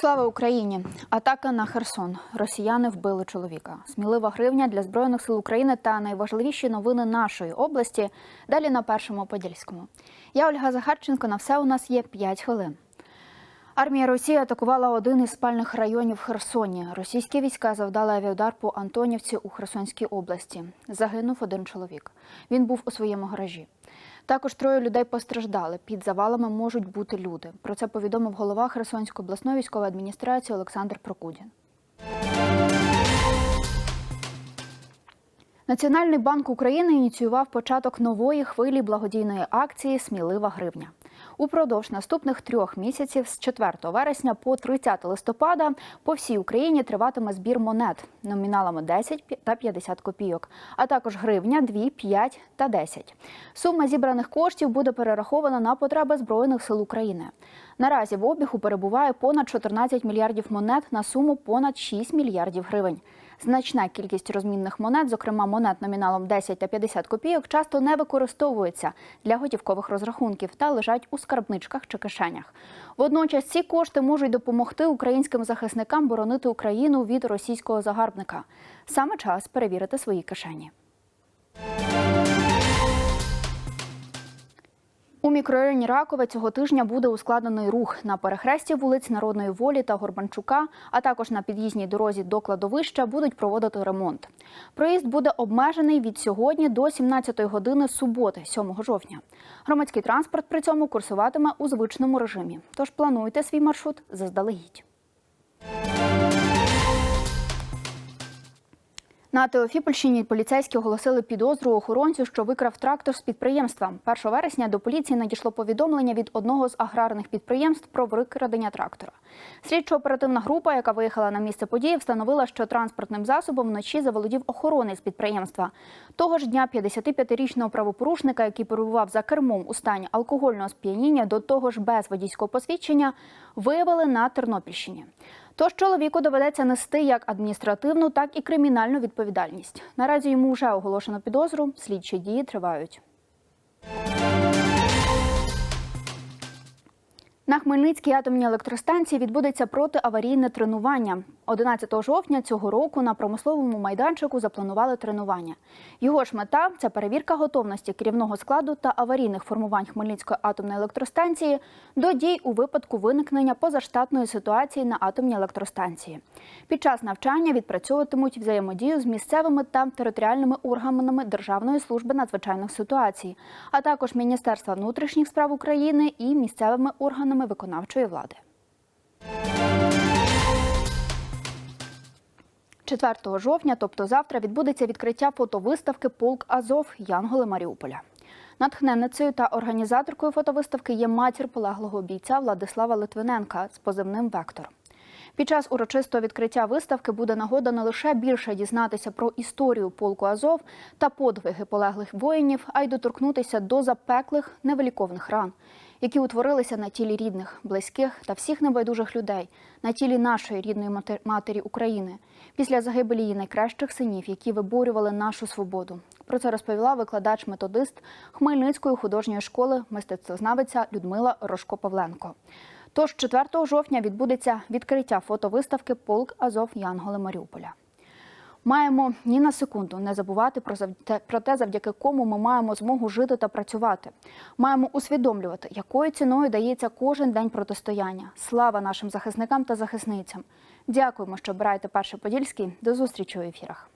Слава Україні! Атака на Херсон. Росіяни вбили чоловіка. Смілива гривня для збройних сил України та найважливіші новини нашої області. Далі на першому подільському. Я Ольга Захарченко. На все у нас є 5 хвилин. Армія Росії атакувала один із спальних районів Херсоні. Російські війська завдали авіаудар по Антонівці у Херсонській області. Загинув один чоловік. Він був у своєму гаражі. Також троє людей постраждали. Під завалами можуть бути люди. Про це повідомив голова Херсонської обласної військової адміністрації Олександр Прокудін. Національний банк України ініціював початок нової хвилі благодійної акції Смілива гривня. Упродовж наступних трьох місяців з 4 вересня по 30 листопада по всій Україні триватиме збір монет номіналами 10 та 50 копійок, а також гривня, 2, 5 та 10. Сума зібраних коштів буде перерахована на потреби Збройних сил України. Наразі в обігу перебуває понад 14 мільярдів монет на суму понад 6 мільярдів гривень. Значна кількість розмінних монет, зокрема монет номіналом 10 та 50 копійок, часто не використовуються для готівкових розрахунків та лежать у скарбничках чи кишенях. Водночас ці кошти можуть допомогти українським захисникам боронити Україну від російського загарбника. Саме час перевірити свої кишені. У мікрорайоні Ракове цього тижня буде ускладнений рух на перехресті вулиць Народної волі та Горбанчука, а також на під'їзній дорозі до кладовища будуть проводити ремонт. Проїзд буде обмежений від сьогодні до 17 години суботи, 7 жовтня. Громадський транспорт при цьому курсуватиме у звичному режимі. Тож плануйте свій маршрут заздалегідь. На Теофіпольщині поліцейські оголосили підозру охоронцю, що викрав трактор з підприємства. 1 вересня до поліції надійшло повідомлення від одного з аграрних підприємств про викрадення трактора. Слідчо-оперативна група, яка виїхала на місце події, встановила, що транспортним засобом вночі заволодів охорони з підприємства. Того ж дня 55-річного правопорушника, який перебував за кермом у стані алкогольного сп'яніння, до того ж без водійського посвідчення, виявили на Тернопільщині. Тож чоловіку доведеться нести як адміністративну, так і кримінальну відповідальність. Наразі йому вже оголошено підозру. Слідчі дії тривають. На Хмельницькій атомній електростанції відбудеться протиаварійне тренування. 11 жовтня цього року на промисловому майданчику запланували тренування. Його ж мета це перевірка готовності керівного складу та аварійних формувань Хмельницької атомної електростанції до дій у випадку виникнення позаштатної ситуації на атомній електростанції. Під час навчання відпрацьовуватимуть взаємодію з місцевими та територіальними органами Державної служби надзвичайних ситуацій, а також Міністерства внутрішніх справ України і місцевими органами виконавчої влади. 4 жовтня, тобто завтра, відбудеться відкриття фотовиставки Полк Азов Янголи Маріуполя. Натхненницею та організаторкою фотовиставки є матір полеглого бійця Владислава Литвиненка з позивним Вектор. Під час урочистого відкриття виставки буде нагода не лише більше дізнатися про історію полку Азов та подвиги полеглих воїнів, а й доторкнутися до запеклих невиліковних ран, які утворилися на тілі рідних, близьких та всіх небайдужих людей, на тілі нашої рідної матер- матері України, після загибелі її найкращих синів, які виборювали нашу свободу. Про це розповіла викладач-методист Хмельницької художньої школи мистецтвознавиця Людмила Рожко-Павленко. Тож 4 жовтня відбудеться відкриття фотовиставки Полк Азов Янголи Маріуполя. Маємо ні на секунду не забувати про про те, завдяки кому ми маємо змогу жити та працювати. Маємо усвідомлювати, якою ціною дається кожен день протистояння. Слава нашим захисникам та захисницям. Дякуємо, що обираєте перший подільський. До зустрічі у ефірах.